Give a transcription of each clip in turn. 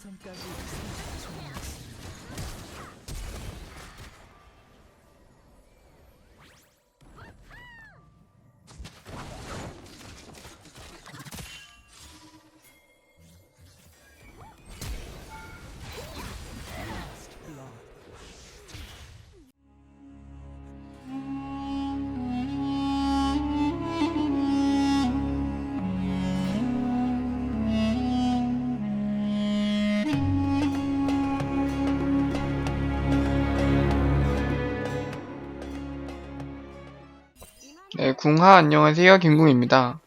생성까지 궁하 안녕하세요. 김궁입니다.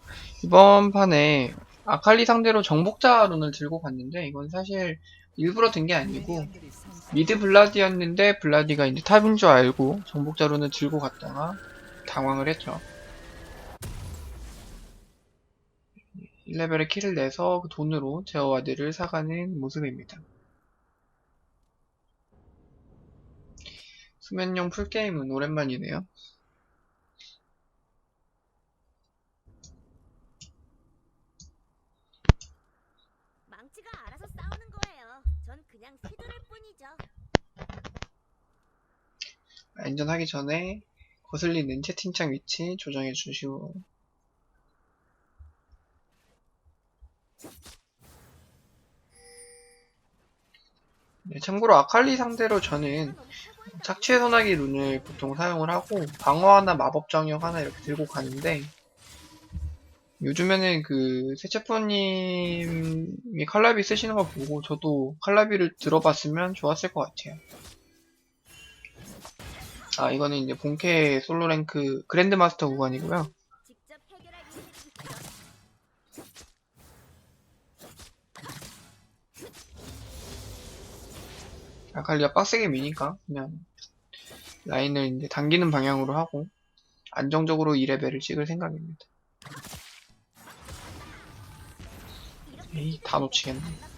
이번 판에 아칼리 상대로 정복자 룬을 들고 갔는데 이건 사실 일부러 든 게 아니고 미드 블라디였는데 블라디가 이제 탑인 줄 알고 정복자 룬을 들고 갔다가 당황을 했죠. 1레벨에 킬을 내서 그 돈으로 제어와드를 사가는 모습입니다. 수면용 풀게임은 오랜만이네요. 망치가 알아서 싸우는 거예요. 전 그냥 휘두를 뿐이죠. 안전하기 전에 거슬리는 채팅창 위치 조정해 주시고 네, 참고로 아칼리 상대로 저는 착취의 소나기 룬을 보통 사용을 하고 방어 하나 마법 정역 하나 이렇게 들고 가는데 요즘에는 그 세체프님이 칼라비 쓰시는 거 보고 저도 칼라비를 들어봤으면 좋았을 것 같아요. 아 이거는 이제 본캐 솔로 랭크 그랜드 마스터 구간이고요. 아칼리가 빡세게 미니까 그냥 라인을 이제 당기는 방향으로 하고 안정적으로 2레벨을 찍을 생각입니다. 에이 다 놓치겠네.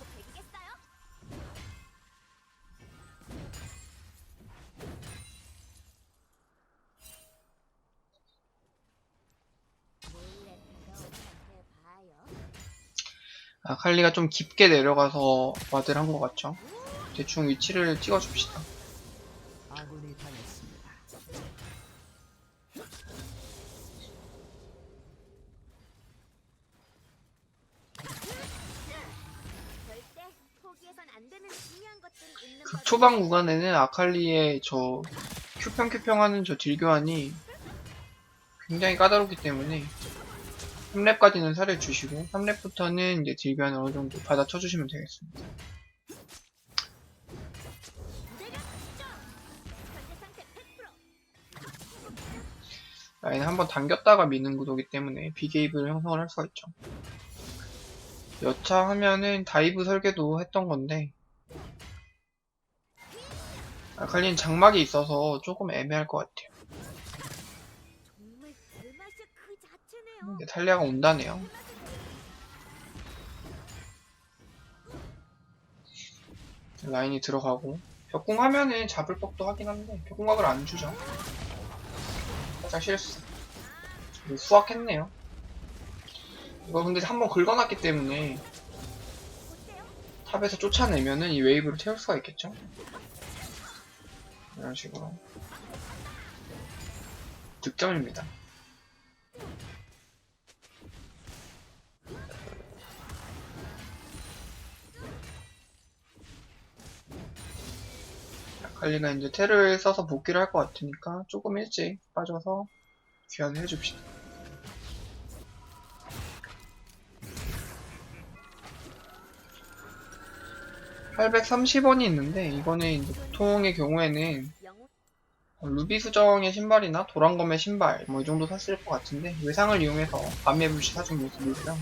아칼리가 좀 깊게 내려가서 와드를 한 것 같죠? 대충 위치를 찍어줍시다. 거죠. 초반 구간에는 아칼리의 저 큐평큐평 하는 저 딜교환이 굉장히 까다롭기 때문에 3렙까지는 살을 주시고 3렙부터는 이제 딜교환을 어느 정도 되겠습니다. 현재 상태 100%. 라인 한번 당겼다가 미는 구도기 때문에 비게이브를 형성을 할 수가 있죠. 여차 하면은 다이브 설계도 했던 건데 아칼리는 장막이 있어서 조금 애매할 것 같아요. 탈리아가 온다네요. 라인이 들어가고 벽궁 하면은 잡을 법도 하긴 한데 벽궁각을 안 주죠. 살짝 실수. 이거 수학했네요. 이거 근데 한번 긁어놨기 때문에? 탑에서 쫓아내면은 이 웨이브를 태울 수가 있겠죠? 이런 식으로. 득점입니다. 칼리가 이제 테를 써서 복귀를 할 것 같으니까 조금 일찍 빠져서 귀환을 해줍시다. (830원이) 있는데 이거는 이제 보통의 경우에는 루비 수정의 신발이나 도란검의 신발 뭐 이 정도 샀을 것 같은데 외상을 이용해서 밤의 불씨 사준 모습이고요.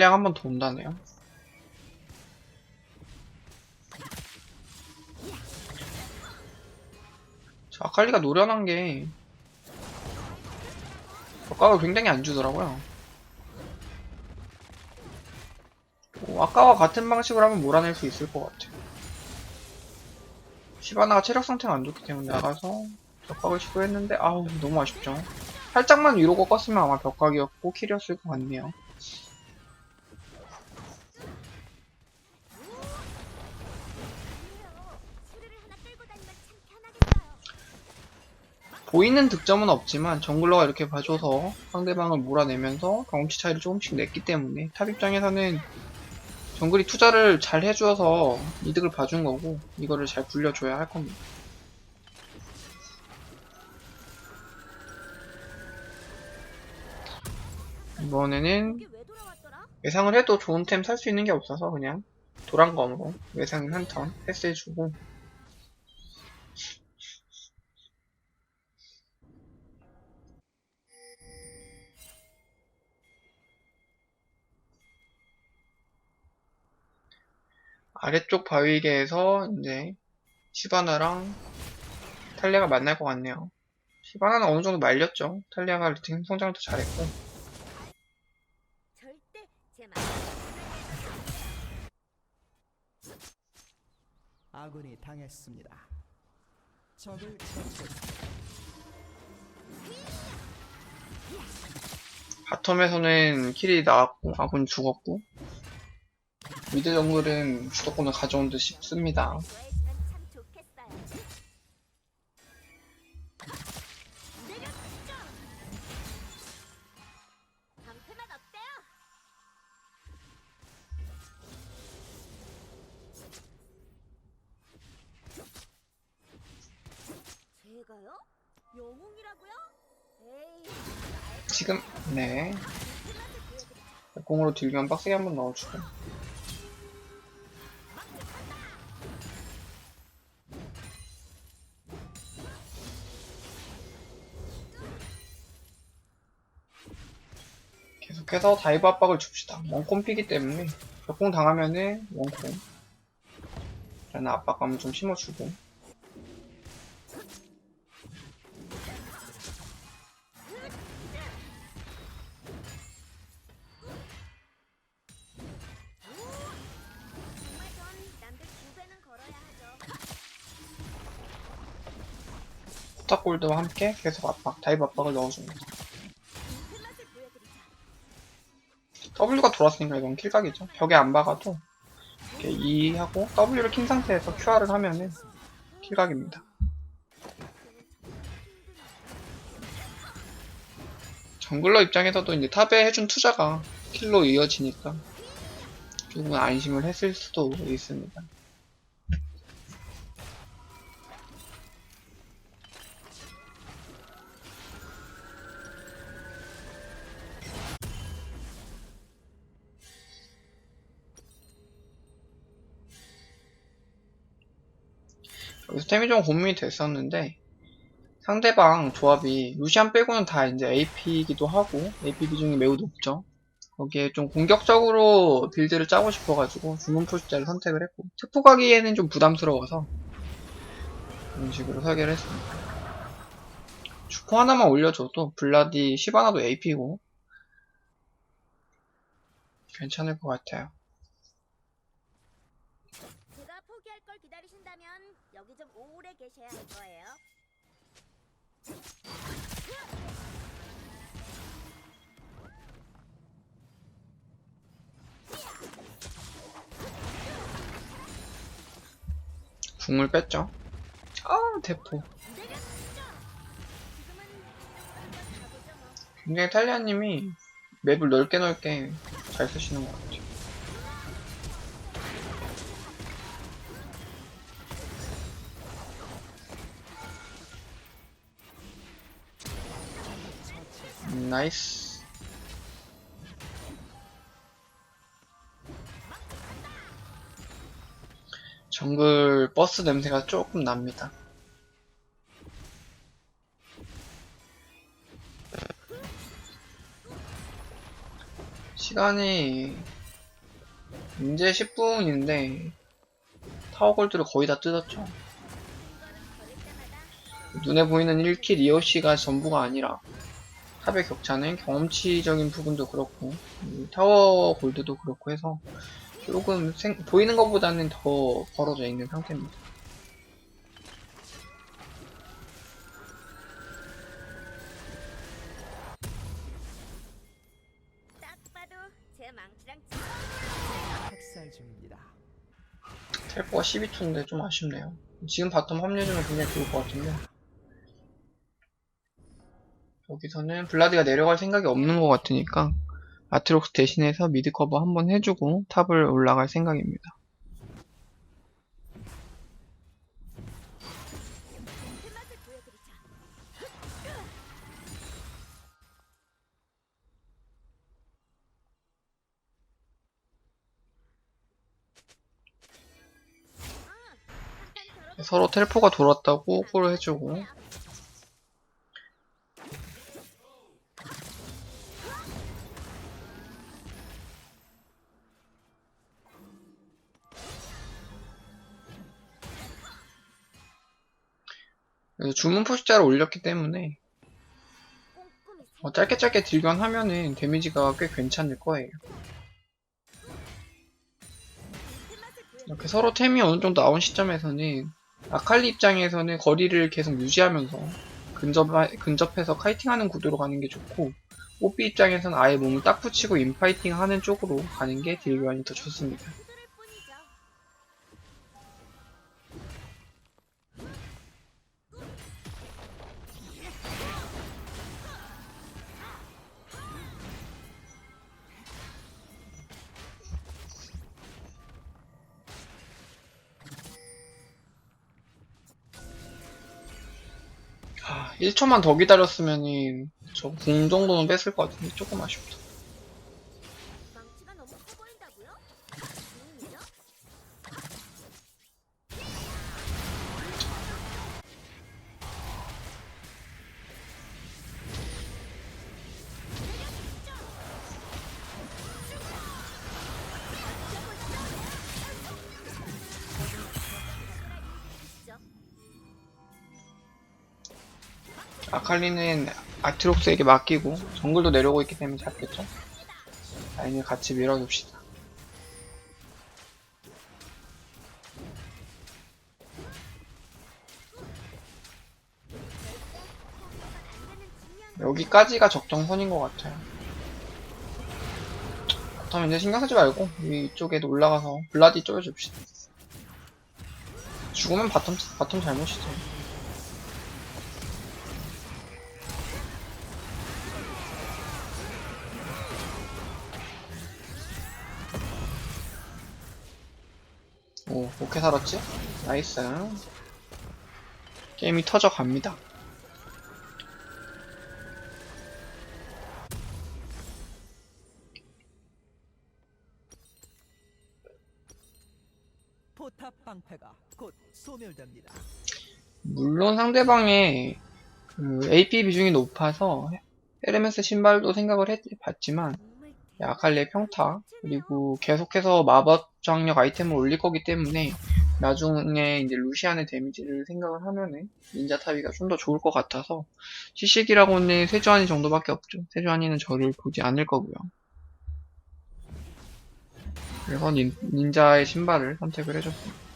한량 한 번 더 온다네요. 자, 아칼리가 노련한 게 격각을 굉장히 안 주더라고요. 뭐 아까와 같은 방식으로 하면 몰아낼 수 있을 것 같아요. 시바나가 체력 상태가 안 좋기 때문에 나가서 벽각을 시도했는데 아우 너무 아쉽죠. 살짝만 위로 꺾었으면 아마 벽각이었고 킬이었을 것 같네요. 보이는 득점은 없지만 정글러가 이렇게 봐줘서 상대방을 몰아내면서 경험치 차이를 조금씩 냈기 때문에 탑 입장에서는 정글이 투자를 잘 해주어서 이득을 봐준 거고 이거를 잘 굴려줘야 할 겁니다. 이번에는? 예상을 해도 좋은 템 살 수 있는 게 없어서 그냥 도란검으로 예상 한턴 패스해주고 아래쪽 바위계에서 이제 시바나랑 탈리아가 만날 것 같네요. 시바나는 어느 정도 말렸죠. 탈리아가 팀 성장을 더 잘했고 절대 제 말. 아군이 당했습니다. 적을. 바텀에서는 킬이 나왔고 아군 죽었고 미드 정글은 주도권을 가져온 듯 싶습니다. 지금 네 보여드리자. 공으로 딜기만 빡세게 한번 넣어주고 계속해서 다이브 압박을 줍시다. 원콤 피기 때문에 벽공 당하면은 원콤 라는 압박감을 좀 심어주고. 포탑골드와 함께 계속 압박, 다이브 압박을 넣어줍니다. W가 돌았으니까 이건 킬각이죠. 벽에 안 박아도 이렇게 E 하고 W를 킨 상태에서 QR을 하면은 킬각입니다. 정글러 입장에서도 이제 탑에 해준 투자가 킬로 이어지니까 조금 안심을 했을 수도 있습니다. 여기서 템이 좀 고민이 됐었는데 상대방 조합이 루시안 빼고는 다 이제 AP이기도 하고 AP 비중이 매우 높죠. 거기에 좀 공격적으로 빌드를 짜고 싶어가지고 중간 포식자를 선택을 했고 특포 가기에는 좀 부담스러워서 이런 식으로 설계를 했습니다. 주포 하나만 올려줘도 블라디 시바나도 AP고 괜찮을 것 같아요. 제가 포기할 걸 기다리신다면 여기 좀 오래 계셔야 할 거예요. 궁을 뺐죠. 아 대포. 굉장히 탈리아님이 맵을 넓게 넓게 잘 쓰시는 것 같아요. 나이스. 정글 버스 냄새가 조금 납니다. 시간이 이제 10분인데 타워 골드를 거의 다 뜯었죠. 눈에 보이는 1킬 2어시가 전부가 아니라 탑의 격차는 경험치적인 부분도 그렇고 음, 타워 골드도 그렇고 해서 조금 생, 보이는 것보다는 더 벌어져 있는 상태입니다. 텔포가 12초인데 좀 아쉽네요. 지금 바텀 합류주면 굉장히 좋을 것 같은데. 여기서는 블라디가 내려갈 생각이 없는 것 같으니까 아트록스 대신해서 미드 커버 한번 해주고 탑을 올라갈 생각입니다. 서로 텔포가 돌았다고 콜을 해주고 그래서 주문 포식자를 올렸기 때문에 어, 짧게 짧게 딜견하면은 데미지가 꽤 괜찮을 거예요. 이렇게 서로 템이 어느 정도 나온 시점에서는 아칼리 입장에서는 거리를 계속 유지하면서 근접, 근접해서 카이팅하는 구도로 가는 게 좋고 뽀삐 입장에서는 아예 몸을 딱 붙이고 인파이팅 하는 쪽으로 가는 게 딜교환이 더 좋습니다. 1초만 더 기다렸으면은 저 궁 정도는 뺐을 것 같은데 조금 아쉽다. 아칼리는 아트록스에게 맡기고 정글도 내려오고 있기 때문에 잡겠죠? 라인을 같이 밀어줍시다. 여기까지가 적정선인 것 같아요. 그럼 이제 신경 쓰지 말고 이쪽에도 올라가서 블라디 쪼여줍시다. 죽으면 바텀, 바텀 잘못이죠. 오, 어떻게 살았지? 나이스. 게임이 터져 갑니다. 포탑 방패가 곧 소멸됩니다. 물론 상대방의 그 AP 비중이 높아서 헤르메스 신발도 생각을 해봤지만 아칼리의 평타 그리고 계속해서 마법 장력 아이템을 올릴 거기 때문에 나중에 이제 루시안의 데미지를 생각을 하면은 닌자 타비가 좀 더 좋을 것 같아서 시식이라고는 세주안이 정도밖에 없죠. 세주안이는 저를 보지 않을 거고요. 그래서 닌, 닌자의 신발을 선택을 해줬습니다.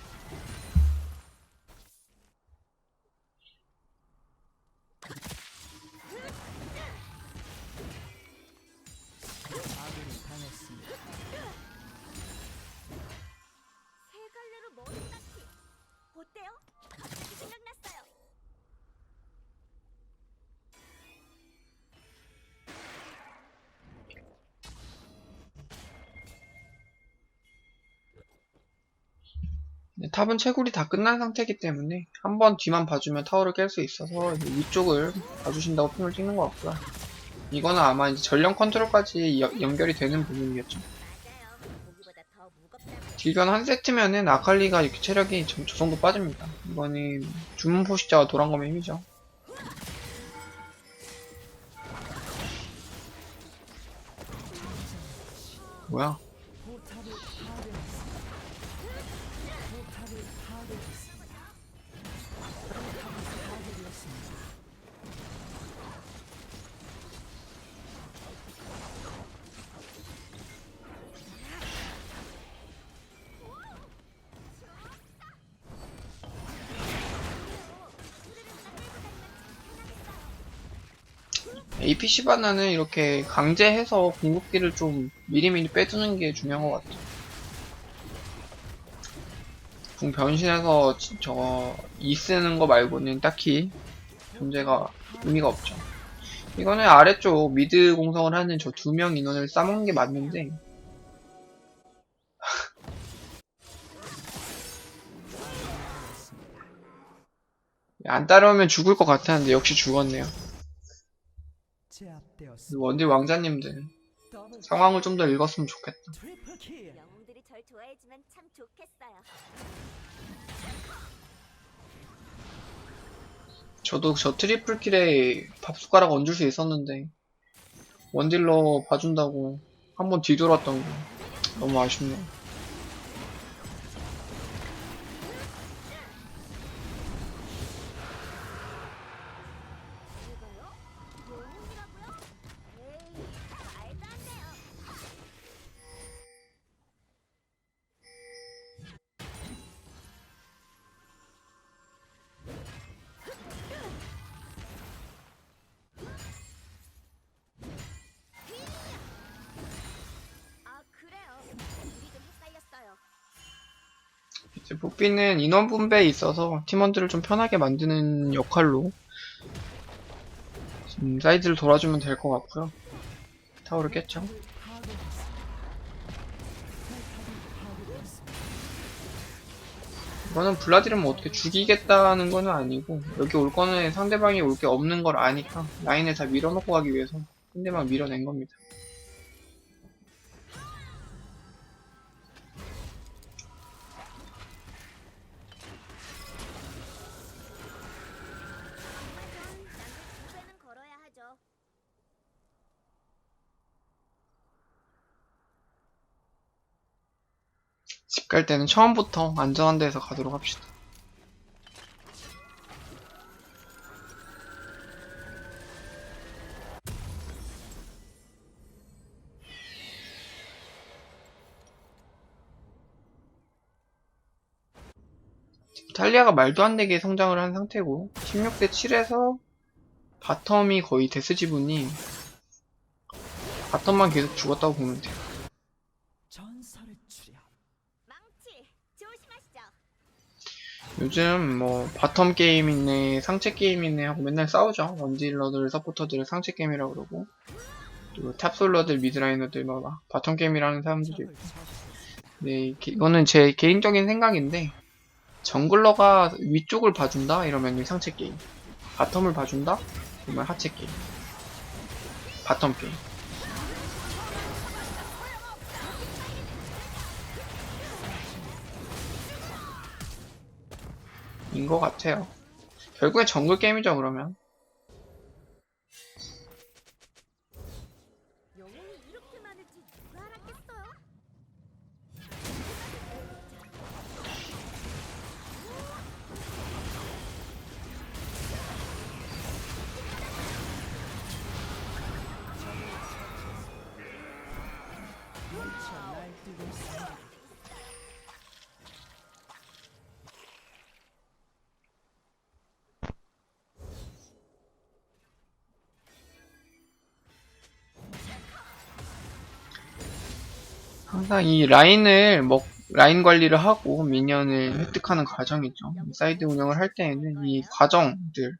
탑은 채굴이 다 끝난 상태이기 때문에 한 번 뒤만 봐주면 타워를 깰 수 있어서 위쪽을 봐주신다고 핑을 찍는 것 같고요. 이거는 아마 이제 전령 컨트롤까지 여- 연결이 되는 무겁다면 딜견 한 세트면은 아칼리가 이렇게 체력이 저, 저 정도 빠집니다. 이거는 주문 포식자가 도란검의 힘이죠. 뭐야? APC 바나는 이렇게 강제해서 궁극기를 좀 미리미리 빼두는 게 중요한 것 같아요. 궁 변신해서 지- 저거 이 쓰는 거 말고는 딱히 존재가 의미가 없죠. 이거는 아래쪽 미드 공성을 하는 저 두 명 인원을 싸먹는 게 맞는데 안 따라오면 죽을 것 같았는데 역시 죽었네요. 원딜 왕자님들 상황을 좀 더 읽었으면 좋겠다. 영웅들이 절 좋아해주면 참 좋겠어요. 저도 저 트리플 킬에 밥 숟가락 얹을 수 있었는데 원딜러 봐준다고 한번 뒤돌았던 게 너무 아쉽네요. 복비는 인원 분배에 있어서 팀원들을 좀 편하게 만드는 역할로 지금 사이드를 돌아주면 될 것 같고요. 타워를 깼죠. 이거는 블라디를 뭐 어떻게 죽이겠다는 건 아니고 여기 올 거는 상대방이 올 게 없는 걸 아니까 라인을 다 밀어놓고 가기 위해서 상대방 밀어낸 겁니다. 갈 때는 처음부터 안전한 데서 가도록 합시다. 탈리아가 말도 안 되게 성장을 한 상태고 16대 7에서 바텀이 거의 데스 지분이 바텀만 계속 죽었다고 보면 돼요. 전설의 출현. 망치 조심하시죠. 요즘 뭐 바텀 게임이네 상체 게임이네 하고 맨날 싸우죠. 원딜러들 서포터들을 상체 게임이라고. 그러고 또 탑솔러들 미드라이너들 뭐막 바텀 게임이라는 사람들이 있고. 네, 이- 이거는 제 개인적인 생각인데 정글러가 위쪽을 봐준다? 이러면 이 상체 게임. 바텀을 봐준다? 그러면 하체 게임. 바텀 게임 인 것 같아요. 결국에 정글 게임이죠 그러면 항상 이 라인을 먹 라인 관리를 하고 미니언을 획득하는 과정이죠. 사이드 운영을 할 때에는 이 과정들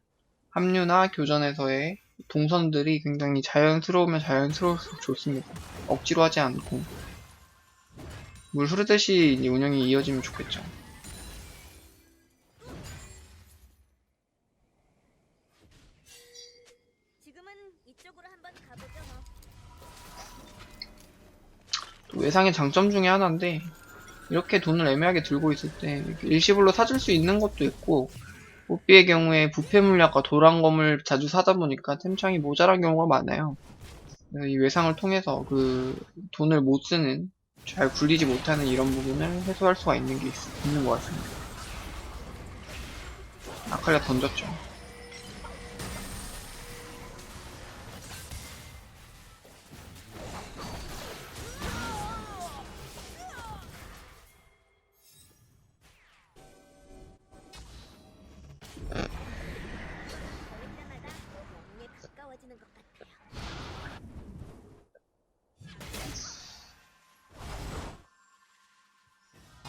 합류나 교전에서의 동선들이 굉장히 자연스러우면 자연스러울수록 좋습니다. 억지로 하지 않고 물 흐르듯이 이 운영이 이어지면 좋겠죠. 외상의 장점 중에 하나인데 이렇게 돈을 애매하게 들고 있을 때 일시불로 사줄 수 있는 것도 있고 뽀삐의 경우에 부패 물약과 도란검을 자주 사다 보니까 템창이 모자란 경우가 많아요. 이 외상을 통해서 그 돈을 못 쓰는 잘 굴리지 못하는 이런 부분을 해소할 수가 있는 게 있, 있는 것 같습니다. 아칼리아 던졌죠.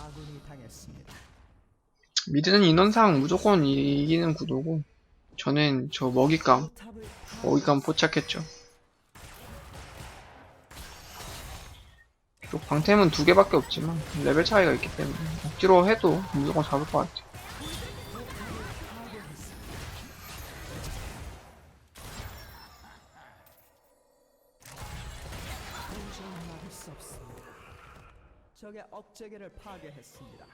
아군이 당했습니다. 미드는 인원상 무조건 이기는 구도고 저는 저 먹잇감 먹잇감 포착했죠. 비록 방템은 두 개밖에 없지만 레벨 차이가 있기 때문에 억지로 해도 무조건 잡을 것 같아요. 업체계를 파괴했습니다.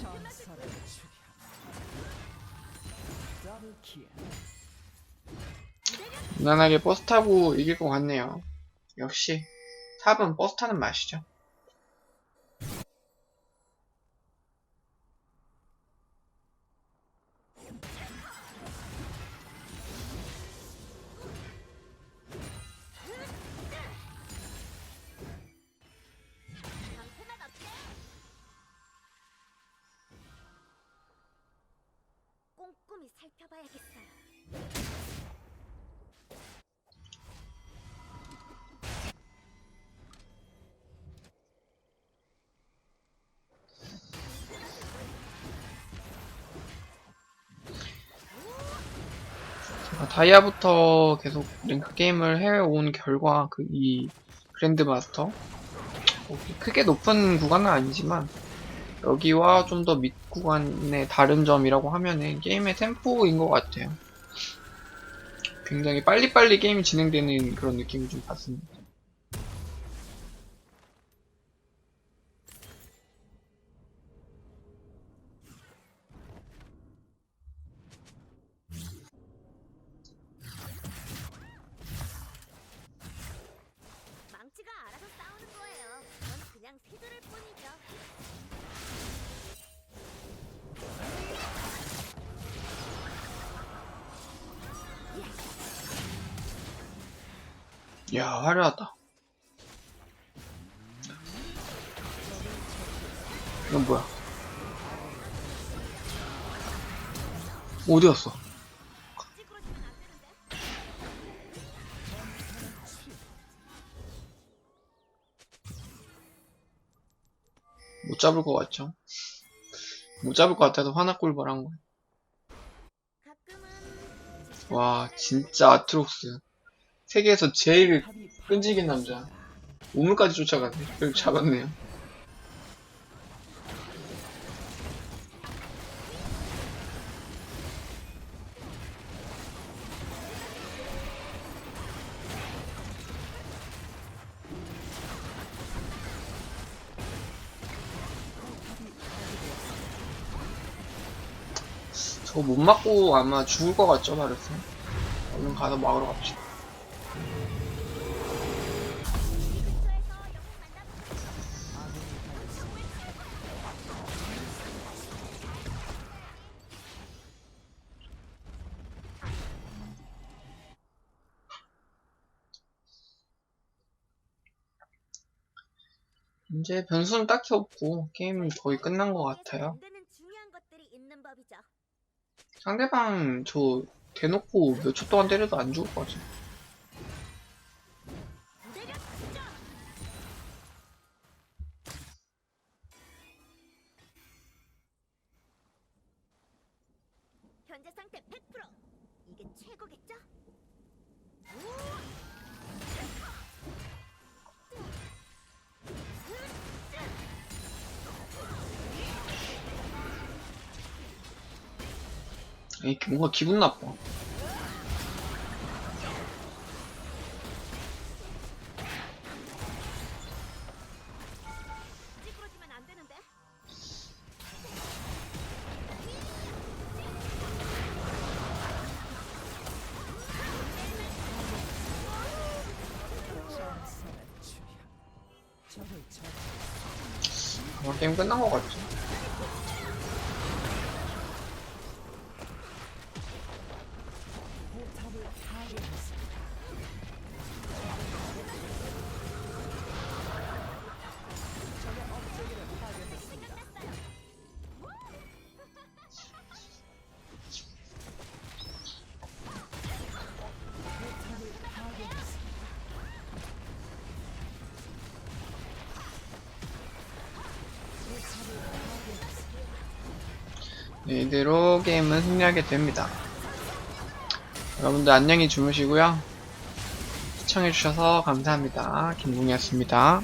전설의 출현. 더블 킬. 무난하게 버스 타고 이길 것 같네요. 역시 탑은 버스 타는 맛이죠. 다이아부터 계속 랭크 게임을 해온 결과 그 이 그랜드 마스터 뭐 크게 높은 구간은 아니지만 여기와 좀 더 밑 구간의 다른 점이라고 하면은 게임의 템포인 것 같아요. 굉장히 빨리빨리 게임이 진행되는 그런 느낌을 좀 받습니다. 이건 뭐야? 어디 갔어? 못 잡을 것 같죠? 못 잡을 것 같아서 화나 꿀벌한 거야. 와 진짜 아트록스 세계에서 제일 끈질긴 남자 우물까지 쫓아가네 결국 잡았네요 저거 못 맞고 아마 죽을 것 같죠 바르스 얼른 가서 막으러 갑시다 이제 변수는 딱히 없고 게임은 거의 끝난 것 같아요. 만드는 중요한 것들이 있는 법이죠. 상대방 저 대놓고 몇 초 동안 때려도 안 죽을 것 같아. 현재 상태 100%. 이게 최고겠죠? 이 뭔가 기분 나빠. 게임 끝난 것 같죠. 네, 이대로 게임은 승리하게 됩니다. 여러분들 안녕히 주무시고요. 시청해주셔서 감사합니다. 김궁이었습니다.